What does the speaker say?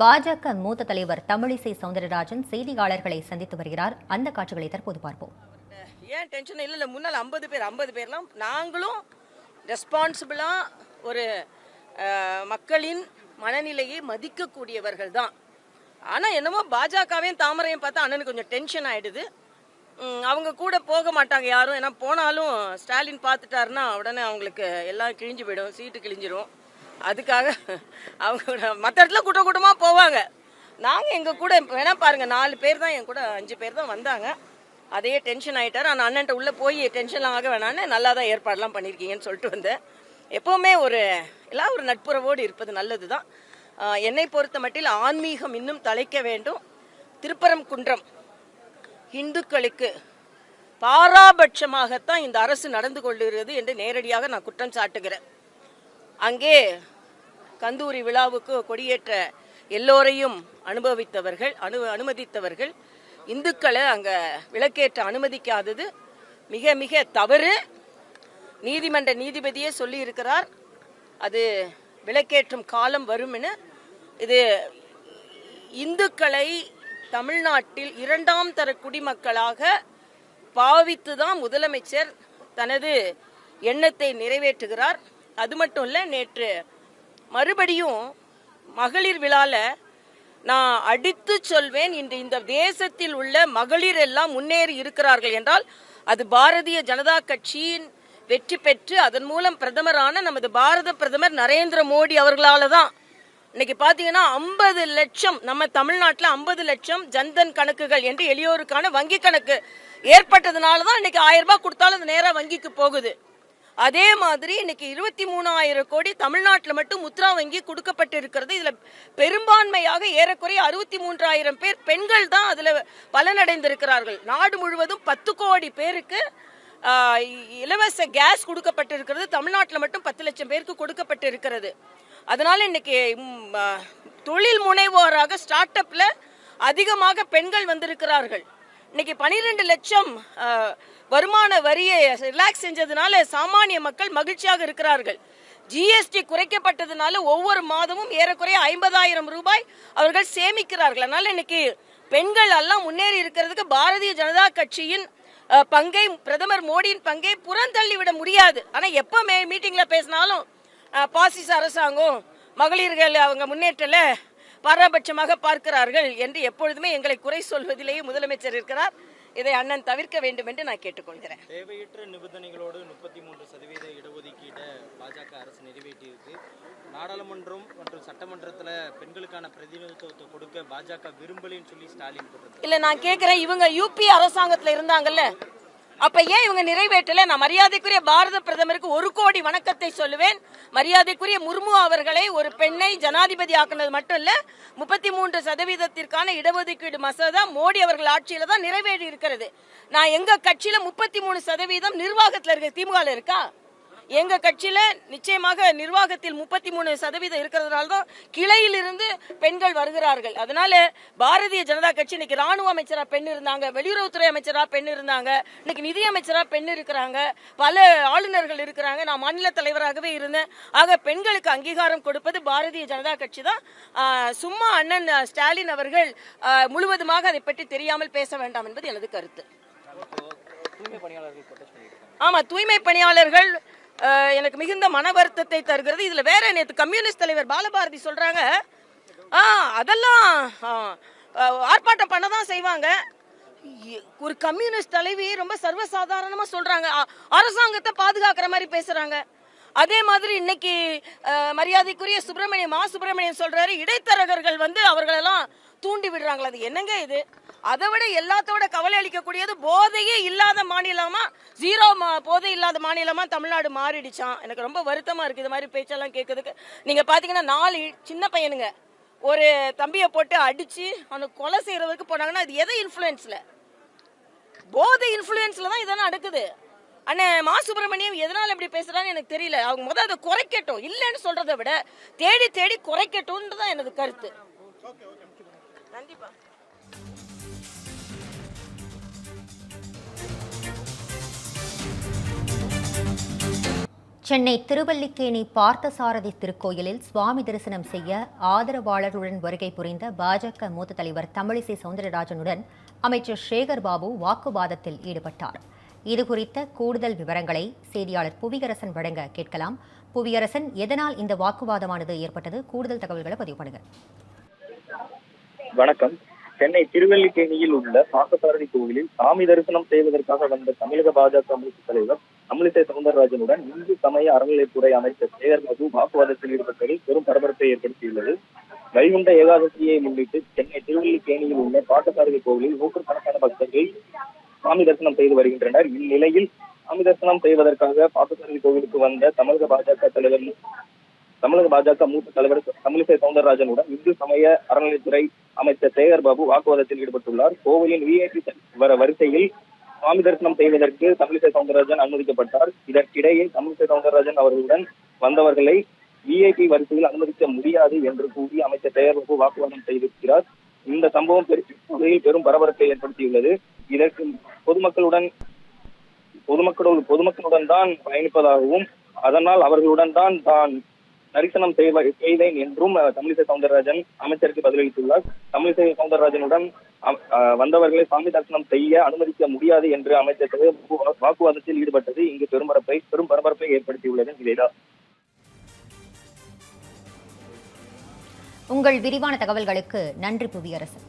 பாஜக மூத்த தலைவர் தமிழிசை சவுந்தரராஜன் செய்தியாளர்களை சந்தித்து வருகிறார். அந்த காட்சிகளை தற்போது பார்ப்போம். ஏன் டென்ஷன் இல்லை இல்லை முன்னால் ஐம்பது பேர் ஐம்பது பேர்லாம் நாங்களும் ரெஸ்பான்சிபிளாக ஒரு மக்களின் மனநிலையை மதிக்கக்கூடியவர்கள் தான். ஆனால் என்னமோ பாஜகவையும் தாமரையும் பார்த்தா அண்ணனுக்கு கொஞ்சம் டென்ஷன் ஆகிடுது அவங்க கூட போக மாட்டாங்க யாரும். ஏன்னா போனாலும் ஸ்டாலின் பார்த்துட்டாருன்னா உடனே அவங்களுக்கு எல்லாம் கிழிஞ்சு போயிடும் சீட்டு கிழிஞ்சிரும். அதுக்காக அவங்க மற்ற இடத்துல கூட்ட கூட்டமாக போவாங்க. நாங்கள் எங்கள் கூட வேணால் பாருங்கள் நாலு பேர் தான் என் கூட அஞ்சு பேர் தான் வந்தாங்க. அதையே டென்ஷன் ஆயிட்டார். ஆனால் அண்ணன்ட்ட உள்ளே போய் டென்ஷன்லாம் ஆக வேணான்னு நல்லா தான் ஏற்பாடெலாம் பண்ணியிருக்கீங்கன்னு சொல்லிட்டு வந்தேன். எப்போவுமே ஒரு எல்லாம் ஒரு நட்புறவோடு இருப்பது நல்லது தான் என்னை பொறுத்த மட்டில் ஆன்மீகம் இன்னும் தலைக்க வேண்டும். திருப்பரம் குன்றம் இந்துக்களுக்கு பாராபட்சமாகத்தான் இந்த அரசு நடந்து கொள்கிறது என்று நேரடியாக நான் குற்றம் சாட்டுகிறேன். அங்கே கந்தூரி விழாவுக்கு கொடியேற்ற எல்லோரையும் அனுபவித்தவர்கள் அனு அனுமதித்தவர்கள். இந்துக்களை அங்கே விளக்கேற்ற அனுமதிக்காதது மிக மிக தவறு. நீதிமன்ற நீதிபதியே சொல்லியிருக்கிறார். அது விளக்கேற்றும் காலம் வரும்னு. இது இந்துக்களை தமிழ்நாட்டில் இரண்டாம் தர குடிமக்களாக பாவித்து தான் முதலமைச்சர் தனது எண்ணத்தை நிறைவேற்றுகிறார். அது மட்டும் இல்லை நேற்று மறுபடியும் மகளிர் விழால நான் அடித்து சொல்வேன் இன்று இந்த தேசத்தில் உள்ள மகளிர் எல்லாம் முன்னேறி இருக்கிறார்கள் என்றால் அது பாரதிய ஜனதா கட்சியின் வெற்றி பெற்று அதன் மூலம் பிரதமரான நமது பாரத பிரதமர் நரேந்திர மோடி அவர்களால தான். இன்னைக்கு பாத்தீங்கன்னா ஐம்பது லட்சம் நம்ம தமிழ்நாட்டில் ஐம்பது லட்சம் ஜன்தன் கணக்குகள் என்று எளியோருக்கான வங்கி கணக்கு ஏற்பட்டதுனால தான் இன்னைக்கு ஆயிரம் ரூபாய் கொடுத்தாலும் அது நேராக வங்கிக்கு போகுது. அதே மாதிரி இன்னைக்கு இருபத்தி மூணாயிரம் கோடி தமிழ்நாட்டில் மட்டும் முத்ரா வங்கி கொடுக்கப்பட்டு இருக்கிறது இதில் பெரும்பான்மையாக ஏறக்குறைய அறுபத்தி மூன்றாயிரம் பேர் பெண்கள் தான் அதில் பலனடைந்திருக்கிறார்கள். நாடு முழுவதும் பத்து கோடி பேருக்கு இலவச கேஸ் கொடுக்கப்பட்டிருக்கிறது. தமிழ்நாட்டில் மட்டும் பத்து லட்சம் பேருக்கு கொடுக்கப்பட்டு இருக்கிறது அதனால இன்னைக்கு தொழில் முனைவோராக ஸ்டார்ட் அப்ல அதிகமாக பெண்கள் வந்திருக்கிறார்கள். இன்னைக்கு பனிரெண்டு லட்சம் வருமான வரியை ரிலாக்ஸ் செஞ்சதுனால சாமானிய மக்கள் மகிழ்ச்சியாக இருக்கிறார்கள். ஜிஎஸ்டி குறைக்கப்பட்டதுனால ஒவ்வொரு மாதமும் ஏறக்குறைய ஐம்பதாயிரம் ரூபாய் அவர்கள் சேமிக்கிறார்கள். அதனால இன்னைக்கு பெண்கள் எல்லாம் முன்னேறி இருக்கிறதுக்கு பாரதிய ஜனதா கட்சியின் பங்கை பிரதமர் மோடியின் பங்கை புறந்தள்ளி விட முடியாது. ஆனா எப்போ மே- மீட்டிங்ல பேசினாலும் பாசிச அரசாங்கம் மகளிர்கள் அவங்க முன்னேற்றல பாரபட்சமாக பார்க்கிறார்கள் என்று எப்பொழுதுமே எங்களை குறை சொல்வதிலேயே முதலமைச்சர் இருக்கிறார். இதை அண்ணன் தவிர்க்க வேண்டும் என்று நான் கேட்டுக்கொள்கிறேன். தேவையற்ற நிபந்தனைகளோடு முப்பத்தி மூன்று சதவீத இடஒதுக்கீட்டை பாஜக அரசு நிறைவேற்றியிருக்கு. நாடாளுமன்றம் மற்றும் சட்டமன்றத்தில் பெண்களுக்கான பிரதிநிதித்துவத்தை கொடுக்க பாஜக விரும்பலைன்னு சொல்லி ஸ்டாலின் இல்ல நான் கேக்குறேன். இவங்க யூபி அரசாங்கத்துல இருந்தாங்கல்ல? அப்ப ஏன் இவங்க நிறைவேற்றல? நான் மரியாதைக்குரிய பாரத பிரதமருக்கு ஒரு கோடி வணக்கத்தை சொல்லுவேன். மரியாதைக்குரிய முர்மு அவர்களை ஒரு பெண்ணை ஜனாதிபதி ஆக்குனது மட்டும் இல்ல முப்பத்தி மூன்று சதவீதத்திற்கான இடஒதுக்கீடு மசோதா மோடி அவர்கள் ஆட்சியில தான் நிறைவேறி இருக்கிறது. நான் எங்க கட்சியில முப்பத்தி மூணு சதவீதம் நிர்வாகத்துல இருக்க திமுக இருக்கா? எங்க கட்சியில நிச்சயமாக நிர்வாகத்தில் முப்பத்தி மூணு சதவீதம் இருக்கிறதுனால தான் கிளையில் இருந்து பெண்கள் வருகிறார்கள். அதனால பாரதிய ஜனதா கட்சி இன்னைக்கு ராணுவ அமைச்சரா பெண் இருந்தாங்க வெளியுறவுத்துறை அமைச்சரா பெண் இருந்தாங்க இன்னைக்கு நிதி அமைச்சரா பெண் இருக்கிறாங்க பல ஆளுநர்கள் இருக்கிறாங்க. நான் மாநில தலைவராகவே இருந்தேன். ஆக பெண்களுக்கு அங்கீகாரம் கொடுப்பது பாரதிய ஜனதா கட்சி தான். சும்மா அண்ணன் ஸ்டாலின் அவர்கள் முழுவதுமாக அதை பற்றி தெரியாமல் பேச வேண்டாம் என்பது எனது கருத்து. ஆமா தூய்மை பணியாளர்கள் எனக்கு மிகுந்த மன வருத்தத்தை தருகிறது. இதில் வேற நேற்று கம்யூனிஸ்ட் தலைவர் பாலபாரதி சொல்கிறாங்க ஆ அதெல்லாம் ஆர்ப்பாட்டம் பண்ண தான் செய்வாங்க ஒரு கம்யூனிஸ்ட் தலைவி ரொம்ப சர்வசாதாரணமாக சொல்கிறாங்க அரசாங்கத்தை பாதுகாக்கிற மாதிரி பேசுகிறாங்க அதே மாதிரி இன்னைக்கு மரியாதைக்குரிய சுப்பிரமணியம் மா சுப்பிரமணியம் சொல்றாரு இடைத்தரகர்கள் வந்து அவர்களெல்லாம் தூண்டி விடுறாங்களா அது என்னங்க இது? அதை விட எல்லாத்தோட கவலை அளிக்கக்கூடியது போதையே இல்லாத மாநிலமா? ஜீரோ மா- போதை இல்லாத மாநிலமா தமிழ்நாடு மாறிடுச்சான் எனக்கு ரொம்ப வருத்தமா இருக்கு இது மாதிரி பேச்செல்லாம் கேட்கறதுக்கு. நீங்க பாத்தீங்கன்னா நாலு சின்ன பையனுங்க. ஒரு தம்பியை போட்டு அடிச்சு அவனுக்கு கொலை செய்யறதுக்கு போனாங்கன்னா இது எதை இன்ஃப்ளூயன்ஸ்ல போதை இன்ஃப்ளூயன்ஸ்ல தான் இதெல்லாம் நடக்குது. அண்ணே மா சுப்பிரமணியம் எதனால இப்படி பேசுறான்னு எனக்கு தெரியல. அவங்க முதல்ல அதை குறைக்கட்டும். இல்லைன்னு சொல்றதை விட தேடி தேடி குறைக்கட்டும்னு தான் எனது கருத்து. கண்டிப்பா. சென்னை திருவல்லிக்கேணி பார்த்தசாரதி திருக்கோயிலில் சுவாமி தரிசனம் செய்ய ஆதரவாளர்களுடன் வருகை புரிந்த பாஜக மூத்த தலைவர் தமிழிசை சவுந்தரராஜனுடன் அமைச்சர் சேகர் பாபு வாக்குவாதத்தில் ஈடுபட்டார். இதுகுறித்த கூடுதல் விவரங்களை செய்தியாளர் புவியரசன் வழங்க கேட்கலாம். புவியரசன் எதனால் இந்த வாக்குவாதமானது ஏற்பட்டது? கூடுதல் தகவல்களை பதிவு பண்ணுங்க வணக்கம். சென்னை திருவல்லிக்கேணியில் உள்ள பார்த்தசாரதி கோவிலில் சாமி தரிசனம் செய்வதற்காக வந்த தமிழக பாஜக மூத்த தலைவர் தமிழிசை சவுந்தரராஜனுடன் இந்து சமய அறநிலைத்துறை அமைச்சர் சேகர் பாபு வாக்குவாதத்தில் ஈடுபட்டது பெரும் பரபரப்பை ஏற்படுத்தியுள்ளது. வைகுண்ட ஏகாதசியை முன்னிட்டு சென்னை திருவல்லிக்கேணியில் உள்ள பார்த்தசாரதி கோவிலில் நூற்றுக்கணக்கான பக்தர்கள் சாமி தரிசனம் செய்து வருகின்றனர். இந்நிலையில் சாமி தரிசனம் செய்வதற்காக பார்த்தசாரதி கோவிலுக்கு வந்த தமிழக பாஜக தலைவர் தமிழக பாஜக மூத்த தலைவர் தமிழிசை சவுந்தரராஜனுடன் இந்து சமய அறநிலைத்துறை அமைச்சர் சேகர் பாபு வாக்குவாதத்தில் ஈடுபட்டுள்ளார். கோவிலின் விஐபி வர வரிசையில் சுவாமி தரிசனம் செய்வதற்கு தமிழிசை சவுந்தரராஜன் அனுமதிக்கப்பட்டார். இதற்கிடையே தமிழிசை சவுந்தரராஜன் அவர்களுடன் வந்தவர்களை விஐபி வரிசையில் அனுமதிக்க முடியாது என்று கூறி அமைச்சர் சேகர் பாபு வாக்குவாதம் செய்திருக்கிறார். இந்த சம்பவம் பெரும் பெரும் பரபரப்பை ஏற்படுத்தியுள்ளது. இதற்கு பொதுமக்களுடன் பொதுமக்களோடு பொதுமக்களுடன் தான் பயணிப்பதாகவும் அதனால் அவர்களுடன் தான் தான் தரிசனம் செய்தேன் என்றும் தமிழிசை சவுந்தரராஜன் அமைச்சருக்கு பதிலளித்துள்ளார். தமிழிசை சவுந்தரராஜனுடன் வந்தவர்களை சாமி தரிசனம் செய்ய அனுமதிக்க முடியாது என்று அமைச்சர் வாக்குவாதத்தில் ஈடுபட்டது. இங்கு பெரும்பரப்பை பெரும் பரபரப்பை ஏற்படுத்தியுள்ளது இதைதான் உங்கள் விரிவான தகவல்களுக்கு நன்றி புவியரசன்.